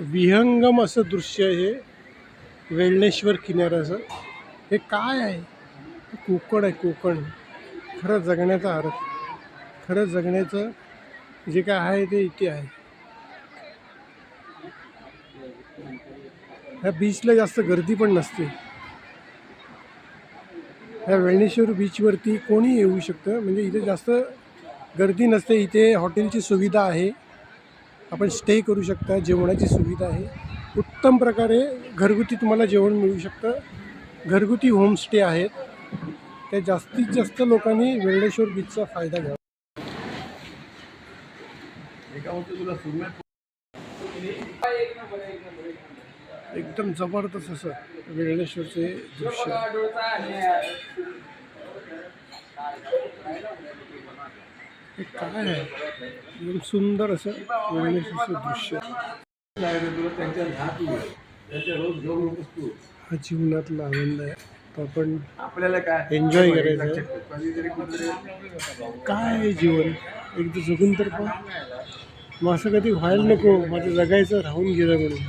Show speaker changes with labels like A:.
A: विहंगम असं दृश्य हे. वेळणेश्वर किनाऱ्याचं. हे काय आहे? कोकण आहे कोकण. खरं जगण्याचा अर्थ. खरं जगण्याचं जे काय आहे ते इथे आहे. ह्या बीचला जास्त गर्दी पण नसते. ह्या वेळणेश्वर बीचवरती कोणी येऊ शकतं. म्हणजे इथे जास्त गर्दी नसते. इथे हॉटेलची सुविधा आहे. आपण स्टे करू शकता जेवणाची सुविधा आहे. उत्तम प्रकारे घरगुती तुम्हाला जेवण मिळू शकतं. घरगुती होमस्टे आहेत. त्या जास्तीत जास्त लोकांनी वेळेश्वर बीचचा फायदा घ्यावा. एकदम जबरदस्त असं वेळेश्वरचे दृश्य. हे काय आहे? एकदम सुंदर असं वेळेश्वरचं दृश्य. हा जीवनातला आनंद आहे. तो आपण
B: आपल्याला काय
A: एन्जॉय करायचं. काय आहे जीवन? एकदा जगून तर पण मग असं कधी व्हायला नको. माझं जगायचं राहून गेलं म्हणून.